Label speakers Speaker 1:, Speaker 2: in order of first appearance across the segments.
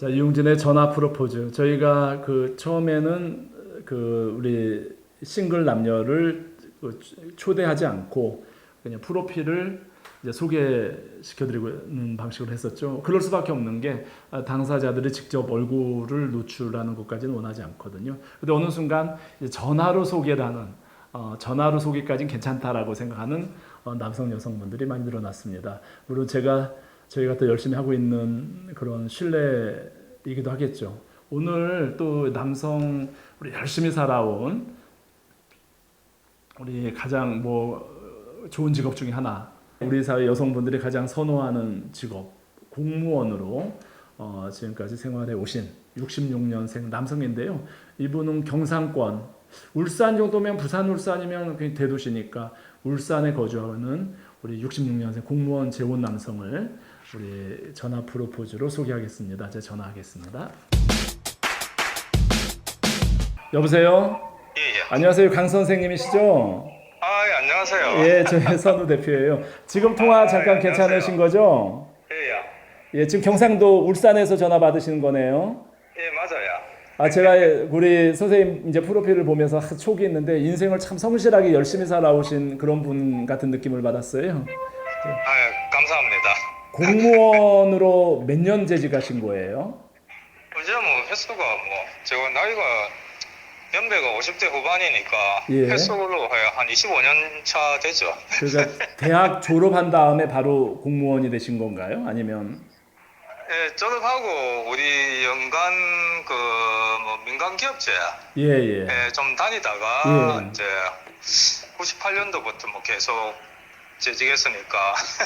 Speaker 1: 자 이용진의 전화 프로포즈 저희가 그 처음에는 그 우리 싱글 남녀를 그 초대하지 않고 그냥 프로필을 이제 소개시켜드리는 방식으로 했었죠. 그럴 수밖에 없는 게 아, 당사자들이 직접 얼굴을 노출하는 것까지는 원하지 않거든요. 근데 어느 순간 전화로 소개를 하는 어, 전화로 소개까지는 괜찮다라고 생각하는 어, 남성 여성분들이 많이 늘어났습니다. 물론 제가 저희가 또 열심히 하고 있는 그런 신뢰이기도 하겠죠. 오늘 또 남성 우리 열심히 살아온 우리 가장 뭐 좋은 직업 중에 하나 우리 사회 여성분들이 가장 선호하는 직업 공무원으로 어, 지금까지 생활해 오신 66년생 남성인데요. 이분은 경상권 울산 정도면 부산 울산이면 대도시니까 울산에 거주하는 우리 66년생 공무원 재혼 남성을 우리 전화 프로포즈로 소개하겠습니다. 제가 전화하겠습니다. 여보세요.
Speaker 2: 예, 예.
Speaker 1: 안녕하세요. 강 선생님이시죠?
Speaker 2: 아, 예, 안녕하세요.
Speaker 1: 예, 저희 선우 대표예요. 지금 통화 잠깐
Speaker 2: 아,
Speaker 1: 괜찮으신 거죠?
Speaker 2: 예, 예.
Speaker 1: 예, 지금 경상도 울산에서 전화 받으시는 거네요.
Speaker 2: 예, 맞아요.
Speaker 1: 아, 제가 우리 선생님 이제 프로필을 보면서 하- 촉이 있는데 인생을 참 성실하게 열심히 살아오신 그런 분 같은 느낌을 받았어요.
Speaker 2: 아, 예, 감사합니다.
Speaker 1: 공무원으로 몇 년 재직하신 거예요?
Speaker 2: 이제 뭐 횟수가 뭐 제가 나이가 연배가 50대 후반이니까
Speaker 1: 예.
Speaker 2: 횟수로 한 25년 차 되죠.
Speaker 1: 그러니까 대학 졸업한 다음에 바로 공무원이 되신 건가요? 아니면
Speaker 2: 예, 졸업하고 우리 연간 그 뭐 민간 기업체
Speaker 1: 예, 예.
Speaker 2: 예, 좀 다니다가
Speaker 1: 예.
Speaker 2: 이제 98년도부터 뭐 계속 재직했으니까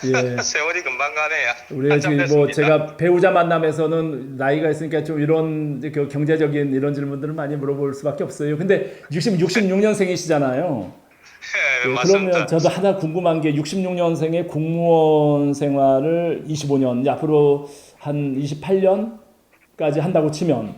Speaker 1: 예.
Speaker 2: 세월이 금방 가네요.
Speaker 1: 우리 지금 뭐
Speaker 2: 됐습니다.
Speaker 1: 제가 배우자 만남에서는 나이가 있으니까 좀 이런 그 경제적인 이런 질문들을 많이 물어볼 수밖에 없어요. 근데 60 66년생이시잖아요.
Speaker 2: 예,
Speaker 1: 예. 그러면 저도 하나 궁금한 게 66년생의 공무원 생활을 25년 이제 앞으로 한 28년까지 한다고 치면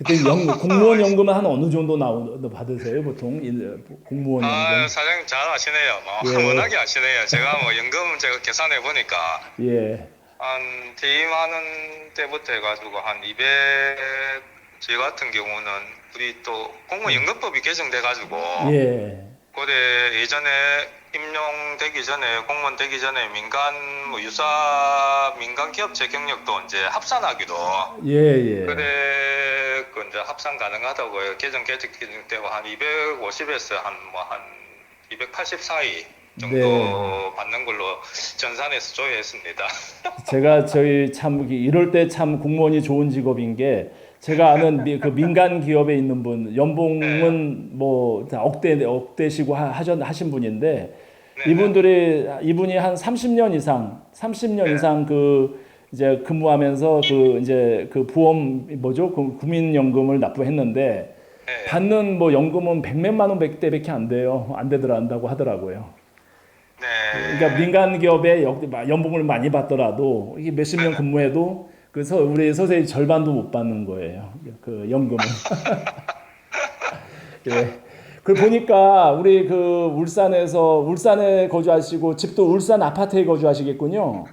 Speaker 1: 그때 연, 공무원 연금은 한 어느 정도 나오 받으세요 보통 일- 공무원
Speaker 2: 아,
Speaker 1: 연금?
Speaker 2: 사장님 잘 아시네요. 뭐
Speaker 1: 예.
Speaker 2: 워낙에 아시네요. 제가 뭐 연금 제가 계산해 보니까
Speaker 1: 예,
Speaker 2: 한 퇴임하는 때부터 해가지고 한 200. 저 같은 경우는 우리 또 공무원 연금법이 개정돼 가지고
Speaker 1: 예,
Speaker 2: 그때 예전에 임용되기 전에 공무원 되기 전에 민간 뭐 유사 민간 기업체 경력도 이제 합산하기도
Speaker 1: 예, 예.
Speaker 2: 그래 그 이제 합산 가능하다고요. 개정 개정 개정되고 한 250에서 한 뭐 한 280 사이 정도
Speaker 1: 네.
Speaker 2: 받는 걸로 전산에서 조회했습니다.
Speaker 1: 제가 저희 참 이럴 때 참 공무원이 좋은 직업인 게 제가 아는 미, 그 민간 기업에 있는 분 연봉은 뭐다 억대 억대시고 하, 하셨 하신 분인데
Speaker 2: 네,
Speaker 1: 이분들이 이분이 한 30년 이상 30년
Speaker 2: 네.
Speaker 1: 이상 그 이제 근무하면서 그 이제 그 보험 뭐죠 그 국민연금을 납부했는데
Speaker 2: 네.
Speaker 1: 받는 뭐 연금은 백몇만 원 백대밖에 안 돼요 안 되더라 한다고 하더라고요.
Speaker 2: 네.
Speaker 1: 그러니까 민간 기업에 역- 연봉을 많이 받더라도 이게 몇십 년 근무해도 그 서, 우리 선생님 절반도 못 받는 거예요. 그 연금은. 예. 그 보니까 우리 그 울산에서 울산에 거주하시고 집도 울산 아파트에 거주하시겠군요.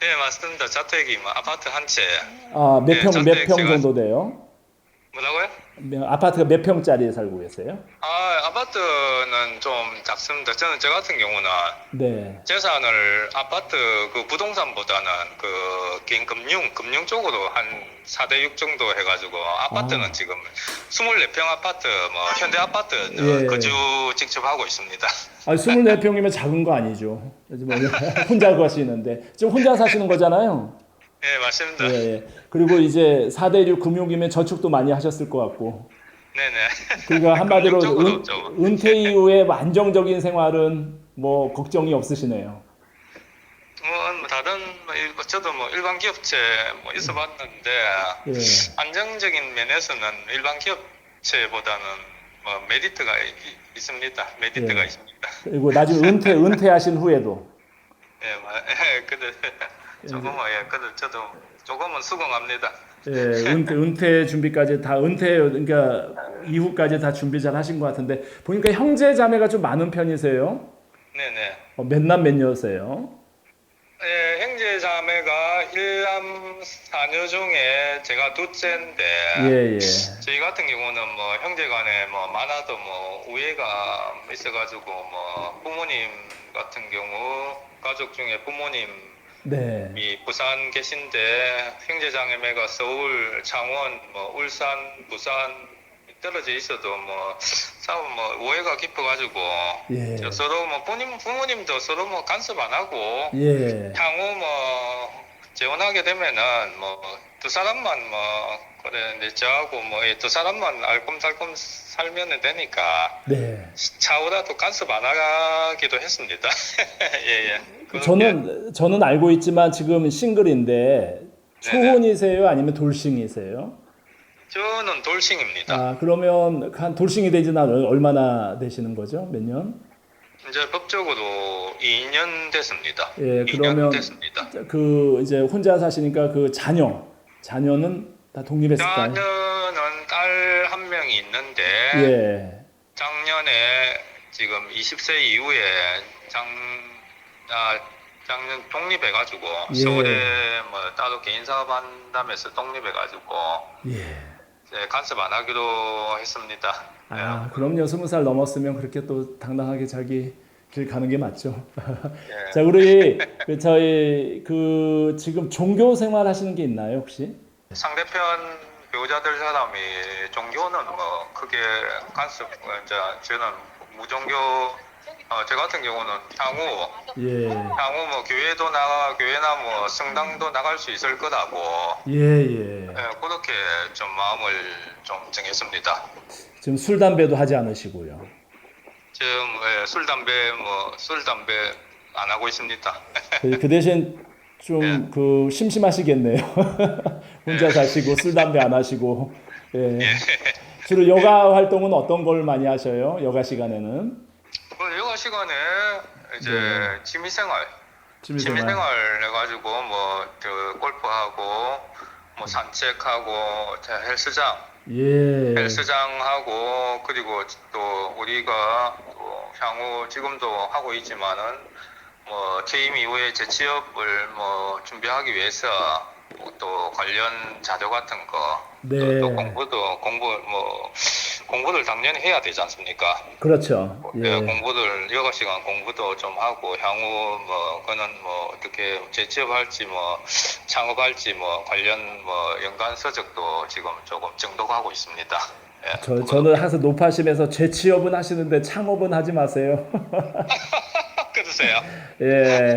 Speaker 2: 네, 맞습니다. 자택이 뭐 아파트 한 채.
Speaker 1: 아, 몇
Speaker 2: 네,
Speaker 1: 평, 몇
Speaker 2: 저택
Speaker 1: 평
Speaker 2: 제가-
Speaker 1: 정도 돼요?
Speaker 2: 뭐라고요?
Speaker 1: 몇- 아파트가 몇 평짜리에 살고 계세요?
Speaker 2: 아, 아파트는 좀 작습니다. 저는 저 같은 경우는
Speaker 1: 네.
Speaker 2: 재산을 아파트 그 부동산보다는 그 개인 금융 금융 쪽으로 한 4대 6 정도 해가지고 아파트는
Speaker 1: 아.
Speaker 2: 지금 24평 아파트 뭐 현대 아파트
Speaker 1: 예.
Speaker 2: 거주 직접 하고 있습니다.
Speaker 1: 아, 24평이면 작은 거 아니죠. 요즘 혼자 거시는데. 지금 혼자 사시는 거잖아요.
Speaker 2: 네 맞습니다.
Speaker 1: 예, 예. 그리고 이제 4대 6 금융이면 저축도 많이 하셨을 것 같고.
Speaker 2: 네네.
Speaker 1: 그러니까 한마디로 은,
Speaker 2: 좀.
Speaker 1: 은퇴 이후에 뭐 안정적인 생활은 뭐 걱정이 없으시네요.
Speaker 2: 뭐 다른 뭐 일- 저도 뭐 일반 기업체 뭐 있어봤는데
Speaker 1: 예.
Speaker 2: 안정적인 면에서는 일반 기업체보다는 뭐 메리트가 이- 있습니다. 메리트가
Speaker 1: 예.
Speaker 2: 있습니다.
Speaker 1: 그리고 나중에 은퇴 은퇴하신 후에도
Speaker 2: 예, 마- 예, 근데 조금은 예, 근데 저도 조금은 수긍합니다.
Speaker 1: 예, 은퇴, 은퇴 준비까지 다 은퇴 그러니까 이후까지 다 준비 잘 하신 것 같은데 보니까 형제 자매가 좀 많은 편이세요.
Speaker 2: 네네.
Speaker 1: 어, 몇남 몇녀세요?
Speaker 2: 예, 형제 자매가 일남 사녀 중에 제가 둘째인데
Speaker 1: 예, 예.
Speaker 2: 저희 같은 경우는 뭐 형제간에 뭐 많아도 뭐 우애가 있어가지고 뭐 부모님 같은 경우 가족 중에 부모님이
Speaker 1: 네.
Speaker 2: 부산 계신데 형제 자매가 서울, 창원, 뭐 울산, 부산 떨어져 있어도 뭐 싸움 뭐 오해가 깊어가지고
Speaker 1: 예.
Speaker 2: 저 서로 뭐 부모님 부모님도 서로 뭐 간섭 안 하고
Speaker 1: 예.
Speaker 2: 향후 뭐 재혼하게 되면은 뭐 두 사람만 뭐 그래 이제 저하고 뭐두 사람만 알콩달콩 살면 되니까
Speaker 1: 네.
Speaker 2: 차후라도 간섭 안 하기도 했습니다. 예예.
Speaker 1: 그 저는 저는 알고 있지만 지금 싱글인데 초혼이세요? 아니면 돌싱이세요?
Speaker 2: 저는 돌싱입니다.
Speaker 1: 아, 그러면 한 돌싱이 되지는 않- 얼마나 되시는 거죠? 몇 년?
Speaker 2: 이제 법적으로 2년 됐습니다.
Speaker 1: 예,
Speaker 2: 2년
Speaker 1: 그러면
Speaker 2: 됐습니다.
Speaker 1: 그 이제 혼자 사시니까 그 자녀, 자녀는 다 독립했을까요?
Speaker 2: 자녀는 딸 한 명이 있는데
Speaker 1: 예.
Speaker 2: 작년에 지금 20세 이후에 장, 아, 작년 독립해 가지고
Speaker 1: 예.
Speaker 2: 서울에 뭐 따로 개인 사업한다면서 독립해 가지고
Speaker 1: 예.
Speaker 2: 이제 간섭 안 하기로 했습니다.
Speaker 1: 아, 그럼요. 스무 살 넘었으면 그렇게 또 당당하게 자기 길 가는 게 맞죠.
Speaker 2: 예.
Speaker 1: 자, 우리 그 저희 그 지금 종교 생활 하시는 게 있나요, 혹시?
Speaker 2: 상대편 배우자들 사람이 종교는 뭐 크게 간섭 이제 저는 무종교 어, 저 같은 경우는 향후
Speaker 1: 예.
Speaker 2: 향후 뭐 교회도 나가 교회나 뭐 성당도 나갈 수 있을 거라고
Speaker 1: 예, 예.
Speaker 2: 예, 그렇게 좀 마음을 좀 정했습니다.
Speaker 1: 지금 술 담배도 하지 않으시고요.
Speaker 2: 지금 예, 술 담배 뭐 술 담배 안 하고 있습니다.
Speaker 1: 그, 그 대신 좀 그 심심하시겠네요. 혼자 사시고 술 담배 안 하시고. 예. 주로 여가 활동은 어떤 걸 많이 하셔요? 여가 시간에는?
Speaker 2: 그 시간에 이제
Speaker 1: 네.
Speaker 2: 취미생활
Speaker 1: 취미생활.
Speaker 2: 취미생활 해가지고 뭐저 골프하고 뭐 산책하고 저 헬스장
Speaker 1: 예.
Speaker 2: 헬스장하고 그리고 또 우리가 또 향후 지금도 하고 있지만은 뭐 취임 이후에 재취업을 뭐 준비하기 위해서 또 관련 자료 같은 거
Speaker 1: 네.
Speaker 2: 또, 또 공부도 공부 뭐 공부를 당연히 해야 되지 않습니까?
Speaker 1: 그렇죠.
Speaker 2: 예,
Speaker 1: 예.
Speaker 2: 공부를 여가 시간 공부도 좀 하고 향후 뭐 그는 뭐 어떻게 재취업할지 뭐 창업할지 뭐 관련 뭐 연관 서적도 지금 조금 정독하고 있습니다. 예.
Speaker 1: 저, 저는 항상 높아심에서 재취업은 하시는데 창업은 하지 마세요.
Speaker 2: 그러세요?
Speaker 1: 예.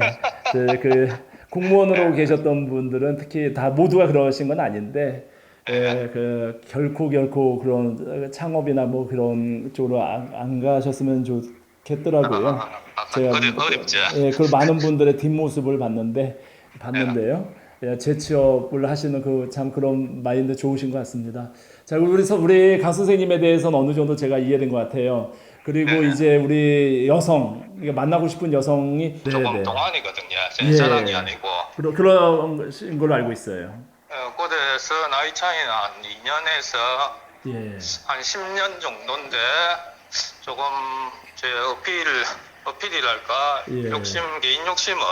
Speaker 1: 그, 그 공무원으로 계셨던 분들은 특히 다 모두가 그러신 건 아닌데 예, 그 결코 결코 그런 창업이나 뭐 그런 쪽으로 안, 안 가셨으면 좋겠더라고요.
Speaker 2: 아, 아, 어렵, 어렵죠.
Speaker 1: 예, 그 많은 분들의 뒷모습을 봤는데 봤는데요. 예, 재취업을 하시는 그 참 그런 마인드 좋으신 것 같습니다. 자, 우리 서- 우리 강 선생님에 대해서는 어느 정도 제가 이해된 것 같아요. 그리고
Speaker 2: 네.
Speaker 1: 이제 우리 여성 만나고 싶은 여성이
Speaker 2: 조금
Speaker 1: 네네.
Speaker 2: 동안이거든요. 제
Speaker 1: 예.
Speaker 2: 사랑이 아니고
Speaker 1: 그런 그런 걸로 알고 있어요.
Speaker 2: 어, 그래서 나이 차이는 한 2년에서
Speaker 1: 예.
Speaker 2: 한 10년 정도인데 조금 제 어필 어필이랄까
Speaker 1: 예.
Speaker 2: 욕심 개인 욕심은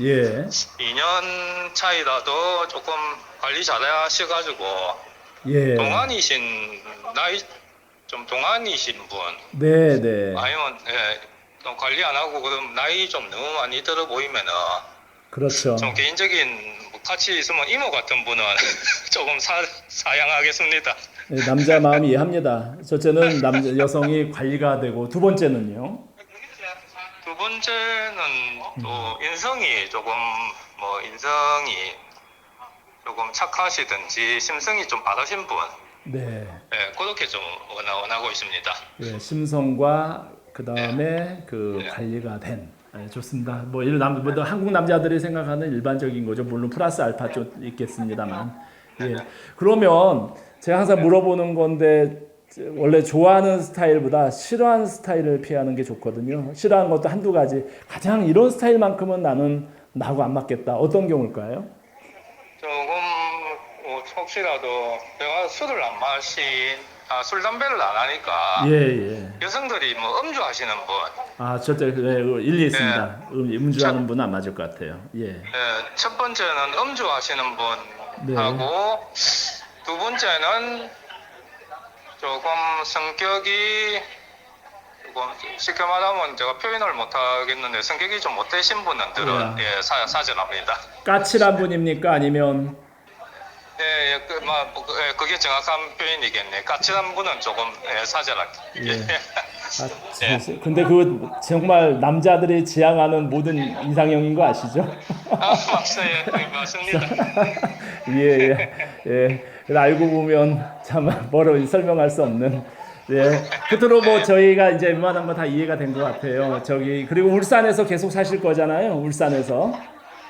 Speaker 1: 예.
Speaker 2: 2년 차이라도 조금 관리 잘하셔가지고
Speaker 1: 예.
Speaker 2: 동안이신 나이 좀 동안이신 분
Speaker 1: 네, 네.
Speaker 2: 아니면 예, 좀 관리 안 하고 그럼 나이 좀 너무 많이 들어 보이면은
Speaker 1: 그렇죠.
Speaker 2: 좀 개인적인 뭐 같이 있으면 이모 같은 분은 조금 사, 사양하겠습니다.
Speaker 1: 예, 남자 마음이 이해합니다. 첫째는 남자 여성이 관리가 되고 두 번째는요.
Speaker 2: 두 번째는 또 인성이 조금 뭐 인성이 조금 착하시든지 심성이 좀 바르신 분,
Speaker 1: 네.
Speaker 2: 예, 그렇게 좀 원하, 원하고 있습니다.
Speaker 1: 예, 심성과 그 다음에 그 관리가 된 예, 좋습니다. 뭐 이런 남, 뭐 한국 남자들이 생각하는 일반적인 거죠. 물론 플러스 알파 좀 있겠습니다만. 예. 그러면 제가 항상 물어보는 건데 원래 좋아하는 스타일보다 싫어하는 스타일을 피하는 게 좋거든요. 싫어하는 것도 한두 가지. 가장 이런 스타일만큼은 나는 나하고 안 맞겠다. 어떤 경우일까요?
Speaker 2: 조금 뭐 혹시라도 제가 술을 안 마신 아, 술 담배를 안 하니까
Speaker 1: 예, 예.
Speaker 2: 여성들이 뭐 음주하시는 분,
Speaker 1: 아, 저때 네, 일리 있습니다.
Speaker 2: 네.
Speaker 1: 음, 음주하는 분은 안 맞을 것 같아요. 예.
Speaker 2: 예, 첫 번째는 음주하시는
Speaker 1: 네.
Speaker 2: 분하고 두 번째는 조금 성격이 조금 쉽게 말하면 제가 표현을 못 하겠는데 성격이 좀 못되신 분들은 예, 사, 사전합니다.
Speaker 1: 까칠한 분입니까? 아니면
Speaker 2: 예, 예, 그, 뭐, 뭐, 그, 예, 그게 정확한 표현이겠네. 까칠한 분은 조금 예, 사전할게.
Speaker 1: 예.
Speaker 2: 예.
Speaker 1: 아, 저- 근데 그 정말 남자들이 지향하는 모든 이상형인 거 아시죠?
Speaker 2: 아, 맞아요. 예, 맞습니다.
Speaker 1: 예, 예, 예. 그래서 알고 보면 참 뭐로 설명할 수 없는. 예. 끝으로 뭐 저희가 이제 웬만한 거 다 이해가 된 것 같아요. 저기 그리고 울산에서 계속 사실 거잖아요. 울산에서.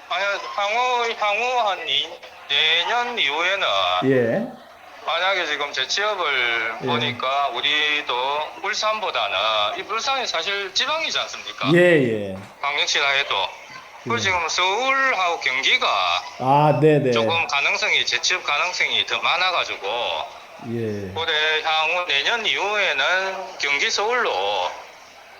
Speaker 2: 아니, 향후, 향후 한 이, 내년 이후에는
Speaker 1: 예.
Speaker 2: 만약에 지금 제 취업을
Speaker 1: 예.
Speaker 2: 보니까 우리도 울산보다는 이 울산이 사실 지방이지 않습니까?
Speaker 1: 예, 예.
Speaker 2: 광역시라 해도 그 지금 서울하고 경기가
Speaker 1: 아, 네, 네.
Speaker 2: 조금 가능성이 재 취업 가능성이 더 많아가지고
Speaker 1: 예.
Speaker 2: 올해 향후 내년 이후에는 경기 서울로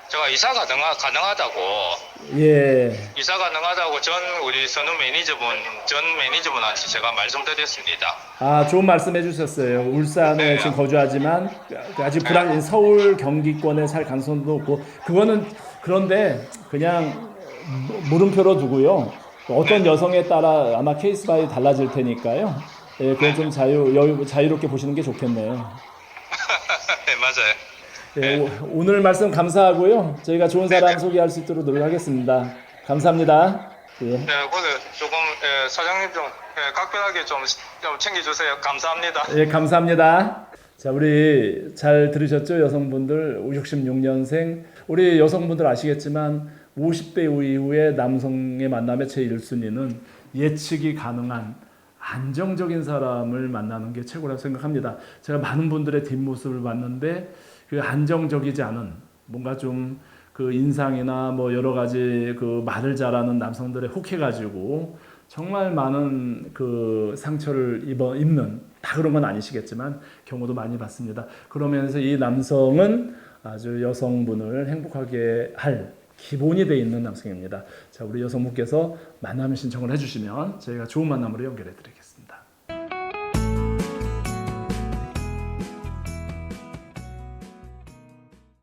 Speaker 2: 제가 이사 가능하, 가능하다고
Speaker 1: 예.
Speaker 2: 이사 가능하다고 전 우리 선우 매니저분 전 매니저분한테 제가 말씀드렸습니다.
Speaker 1: 아, 좋은 말씀 해 주셨어요. 울산에
Speaker 2: 네.
Speaker 1: 지금 거주하지만 아직 불안, 서울 경기권에 살 가능성도 높고 그거는 그런데 그냥 물음표로 두고요. 어떤 여성에 따라 아마 케이스 바이 달라질 테니까요. 예, 그건 좀 자유 여유 자유롭게 보시는 게 좋겠네요.
Speaker 2: 네 맞아요.
Speaker 1: 예, 오, 오늘 말씀 감사하고요. 저희가 좋은 사람 소개할 수 있도록 노력하겠습니다. 감사합니다. 예.
Speaker 2: 네, 오늘 조금 예, 사장님 좀 예, 각별하게 좀, 좀 챙겨주세요. 감사합니다.
Speaker 1: 예, 감사합니다. 자, 우리 잘 들으셨죠? 여성분들 66년생 우리 여성분들 아시겠지만 50대 이후에 남성의 만남의 제 1순위는 예측이 가능한 안정적인 사람을 만나는 게 최고라고 생각합니다. 제가 많은 분들의 뒷모습을 봤는데 그 안정적이지 않은 뭔가 좀 그 인상이나 뭐 여러 가지 그 말을 잘하는 남성들의 혹해가지고 정말 많은 그 상처를 입어 입는 다 그런 건 아니시겠지만 경우도 많이 봤습니다. 그러면서 이 남성은 아주 여성분을 행복하게 할 기본이 돼 있는 남성입니다. 자, 우리 여성분께서 만남 신청을 해주시면 저희가 좋은 만남으로 연결해 드리겠습니다.